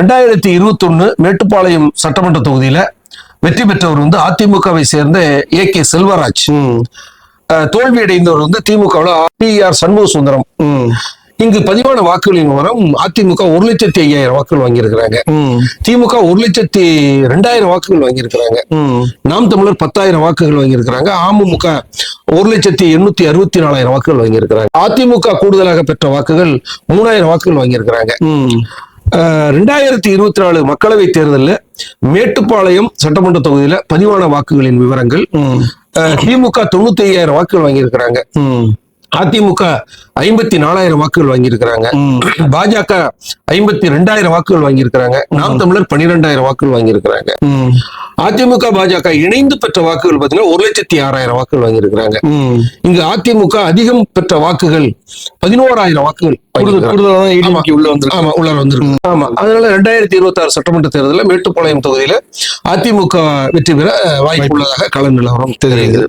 ரெண்டாயிரத்தி இருபத்தி ஒண்ணு மேட்டுப்பாளையம் சட்டமன்ற தொகுதியில வெற்றி பெற்றவர் வந்து அதிமுகவை சேர்ந்த ஏ கே செல்வராஜ். தோல்வி அடைந்தவர் வந்து திமுகவில் பி ஆர் சண்முக சுந்தரம் இங்கு பதிவான வாக்குகளின் விவரம் அதிமுக ஒரு லட்சத்தி ஐயாயிரம் வாக்குகள் வாங்கியிருக்கிறாங்க. திமுக ஒரு லட்சத்தி ரெண்டாயிரம் வாக்குகள் வாங்கியிருக்கிறாங்க. நாம் தமிழர் பத்தாயிரம் வாக்குகள் வாங்கியிருக்கிறாங்க. அமமுக ஒரு லட்சத்தி எண்ணூத்தி அறுபத்தி நாலாயிரம் வாக்குகள் வாங்கியிருக்கிறாங்க. அதிமுக கூடுதலாக பெற்ற வாக்குகள் மூணாயிரம் வாக்குகள் வாங்கியிருக்கிறாங்க. ரெண்டாயிரத்தி இருபத்தி நாலு மக்களவை தேர்தலில் மேட்டுப்பாளையம் சட்டமன்ற தொகுதியில பதிவான வாக்குகளின் விவரங்கள். திமுக தொண்ணூத்தி ஐயாயிரம் வாக்குகள் வாங்கியிருக்கிறாங்க. அதிமுக ஐம்பத்தி நாலாயிரம் வாக்குகள் வாங்கியிருக்கிறாங்க. பாஜக ஐம்பத்தி ரெண்டாயிரம் வாக்குகள் வாங்கியிருக்கிறாங்க. நாம் தமிழர் பன்னிரெண்டாயிரம் வாக்குகள் வாங்கியிருக்கிறாங்க. அதிமுக பாஜக இணைந்து பெற்ற வாக்குகள் பாத்தீங்கன்னா ஒரு லட்சத்தி ஆறாயிரம் வாக்குகள் வாங்கியிருக்கிறாங்க. இங்கு அதிமுக அதிகம் பெற்ற வாக்குகள் பதினோராயிரம் வாக்குகள் உள்ள வந்திருக்கு. ஆமா அதனால ரெண்டாயிரத்தி இருபத்தி ஆறு சட்டமன்ற தேர்தலில் மேட்டுப்பாளையம் தொகுதியில அதிமுக வெற்றி பெற வாய்ப்பு உள்ளதாக கள நிலவரம் தெரிகிறது.